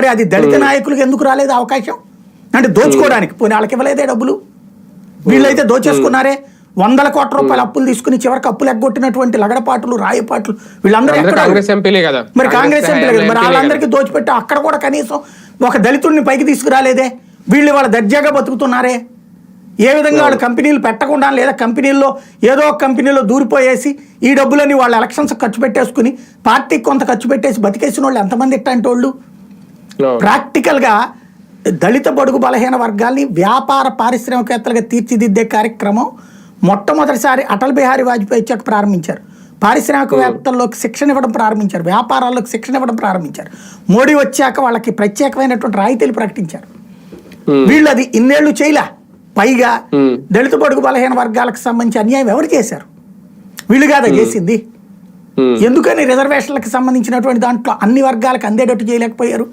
మరి అది దళిత నాయకులకు ఎందుకు రాలేదు అవకాశం? అంటే దోచుకోవడానికి. పోనీ వాళ్ళకి ఇవ్వలేదే డబ్బులు? వీళ్ళైతే దోచేసుకున్నారే? వందల కోట్ల రూపాయల అప్పులు తీసుకుని చివరికి అప్పులు ఎగ్గొట్టినటువంటి లగడపాటులు రాయపాట్లు వీళ్ళందరూ అందరూ ఎక్కడ? కాంగ్రెస్ ఎంపీలే కదా. మరి కాంగ్రెస్ ఎంపీలే కదా. మరి. వాళ్ళందరికీ దోచిపెట్టి అక్కడ కూడా కనీసం ఒక దళితుడిని పైకి తీసుకురాలేదే? వీళ్ళు వాళ్ళ దర్జాగా బతుకుతున్నారే? ఏ విధంగా వాళ్ళు కంపెనీలు పెట్టకుండా లేదా కంపెనీల్లో ఏదో ఒక కంపెనీలో దూరిపోయేసి ఈ డబ్బులని వాళ్ళ ఎలక్షన్స్ ఖర్చు పెట్టేసుకుని పార్టీకి కొంత ఖర్చు పెట్టేసి బతికేసిన వాళ్ళు ఎంతమంది ఇట్టంటి వాళ్ళు. ప్రాక్టికల్గా దళిత బడుగు బలహీన వర్గాల్ని వ్యాపార పారిశ్రామికవేత్తలుగా తీర్చిదిద్దే కార్యక్రమం మొట్టమొదటిసారి అటల్ బిహారీ వాజ్పేయి వచ్చాక ప్రారంభించారు. పారిశ్రామికవేత్తల్లోకి శిక్షణ ఇవ్వడం ప్రారంభించారు. వ్యాపారాల్లోకి శిక్షణ ఇవ్వడం ప్రారంభించారు. మోడీ వచ్చాక వాళ్ళకి ప్రత్యేకమైనటువంటి రాయితీలు ప్రకటించారు. వీళ్ళు అది ఇన్నేళ్ళు చేయలే. పైగా. దళిత బడుగు బలహీన వర్గాలకు సంబంధించి అన్యాయం ఎవరు చేశారు? వీళ్ళు కాదా చేసింది. ఎందుకని రిజర్వేషన్లకు సంబంధించినటువంటి దాంట్లో అన్ని వర్గాలకు అందేటట్టు చేయలేకపోయారు?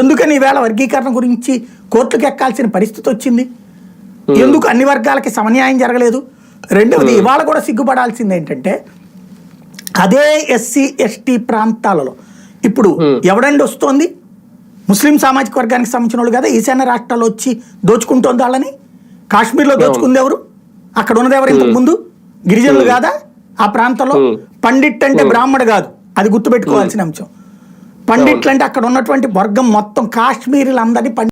ఎందుకని ఈవేళ వర్గీకరణ గురించి కోర్టుకు ఎక్కాల్సిన పరిస్థితి వచ్చింది? ఎందుకు అన్ని వర్గాలకి సమన్యాయం జరగలేదు? రెండవది ఇవాళ కూడా సిగ్గుపడాల్సింది ఏంటంటే అదే ఎస్సీ ఎస్టీ ప్రాంతాలలో ఇప్పుడు ఎవడండి వస్తోంది? ముస్లిం సామాజిక వర్గానికి సంబంధించిన వాళ్ళు కదా ఈశాన్య రాష్ట్రాల్లో వచ్చి దోచుకుంటోంది వాళ్ళని? కాశ్మీర్లో దోచుకుంది ఎవరు? అక్కడ ఉన్నది ఎవరు ఇంతకు ముందు? గిరిజనులు కాదా? ఆ ప్రాంతంలో పండిట్ అంటే బ్రాహ్మడు కాదు. అది గుర్తుపెట్టుకోవాల్సిన అంశం. పండిట్లు అంటే అక్కడ ఉన్నటువంటి వర్గం మొత్తం కాశ్మీరీలందరినీ